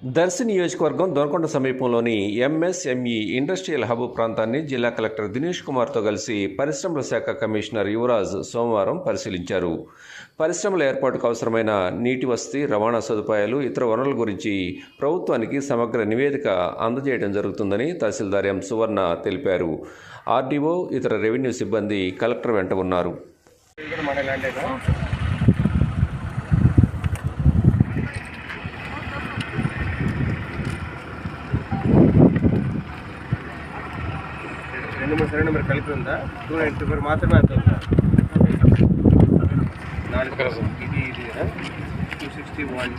దర్శి నియోజకవర్గం దొనకొండ సమీపంలోని MSME industrial hub ప్రాంతాన్ని జిల్లా కలెక్టర్ దినేష్ కుమార్తో కలిసి పరిశ్రమల శాఖ కమిషనర్ యువరాజ్ సోమవారం పరిశీలించారు. పరిశ్రమల ఏర్పాటుకు అవసరమైన నీటి వసతి రవాణా సదుపాయాలు ఇతర వనరుల గురించి ప్రభుత్వానికి సమగ్ర నివేదిక అందజేయడం జరుగుతుందని తహసీల్దార్ ఎం సువర్ణ తెలిపారు. ఆర్డీఓ ఇతర రెవెన్యూ సిబ్బంది కలెక్టర్ వెంట ఉన్నారు ఇది కూడా మన ల్యాండేనా రెండు మూడు సరైన నెంబర్ కలిపి ఉందా టూ నైన్టీ ఫోర్ మాత్రమే అంత ఉందా నాలుగు. ఇది ఇది టూ సిక్స్టీ వన్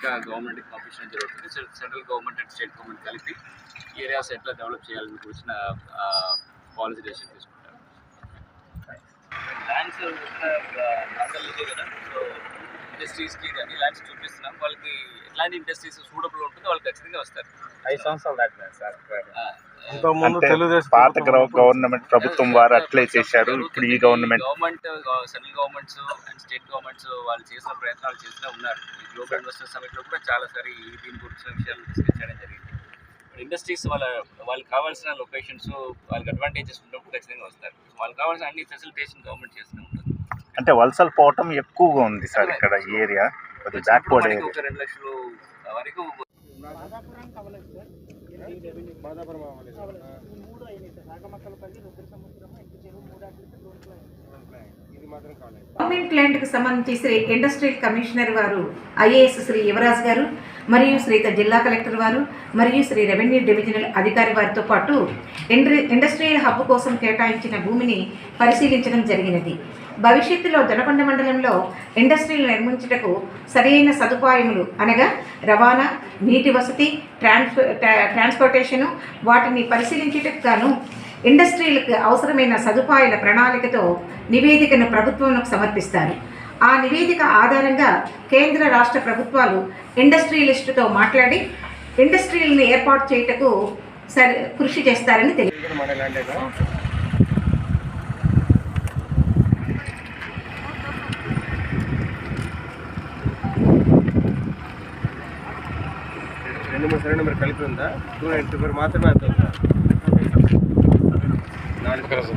ఇంకా గవర్నమెంట్కి పంపించడం జరుగుతుంది central government and state government కలిపి ఏరియాస్ ఎట్లా డెవలప్ చేయాలని కూర్చిన పాలసీ డెసిషన్ తీసుకుంటారు ల్యాండ్స్ కదా సో ఇండస్ట్రీస్కి కానీ ల్యాండ్స్ చూపిస్తున్నాం. వాళ్ళకి ఎట్లాంటి ఇండస్ట్రీస్ సూటబుల్ ఉంటుందో వాళ్ళు ఖచ్చితంగా వస్తారు. ఐదు సంవత్సరాలు దాటినాయి సార్. పాత గవర్నమెంట్ ప్రభుత్వం వారు అట్లే చేశారు. ఇప్పుడు ఈ government government central governments and state governments వాళ్ళు చేసిన ప్రయత్నాలు చేస్తూనే ఉన్నారు. గ్లోబల్ ఇన్వెస్టర్ సమిట్లో కూడా చాలా సారి దీని గురించిన విషయాలు డిస్కస్ చేయడం జరిగింది ఇండస్ట్రీస్ వాళ్ళ వాళ్ళకి కావాల్సిన లొకేషన్స్ వాళ్ళకి అడ్వాంటేజెస్ ఉన్నప్పుడు ఖచ్చితంగా వస్తారు. వాళ్ళకి కావాల్సిన అన్ని ఫెసిలిటేషన్ గవర్నమెంట్ చేస్తూనే ఉంటుంది. అంటే వలసలు పోవటం ఎక్కువగా ఉంది సార్ ఇక్కడ ఈ ఏరియా. కొద్దిగా బ్యాక్వర్డ్ గవర్నమెంట్ ల్యాండ్కి సంబంధించి శ్రీ ఇండస్ట్రియల్ కమిషనర్ వారు ఐఏఎస్ శ్రీ యువరాజ్ గారు. మరియు శ్రీత జిల్లా కలెక్టర్ వారు మరియు శ్రీ రెవెన్యూ డివిజనల్ అధికారి వారితో పాటు ఇండ్రి ఇండస్ట్రియల్ హబ్ కోసం కేటాయించిన భూమిని పరిశీలించడం జరిగినది. భవిష్యత్తులో దొనకొండ మండలంలో ఇండస్ట్రీలు నిర్మించుటకు సరైన సదుపాయములు అనగా రవాణా నీటి వసతి ట్రాన్స్ ట్రాన్స్పోర్టేషను వాటిని పరిశీలించుటకు గాను ఇండస్ట్రీలకు అవసరమైన సదుపాయాల ప్రణాళికతో నివేదికను ప్రభుత్వంకు సమర్పిస్తారు. ఆ నివేదిక ఆధారంగా కేంద్ర రాష్ట్ర ప్రభుత్వాలు ఇండస్ట్రియలిస్టుతో మాట్లాడి ఇండస్ట్రీలను ఏర్పాటు చేయుటకు సరి కృషి చేస్తారని తెలియదు రెండు మూడు సరైన నెంబర్ కలిపి ఉందా టూ నైన్ ఫోర్ మాత్రమే అంత ఉందా నాలుగు.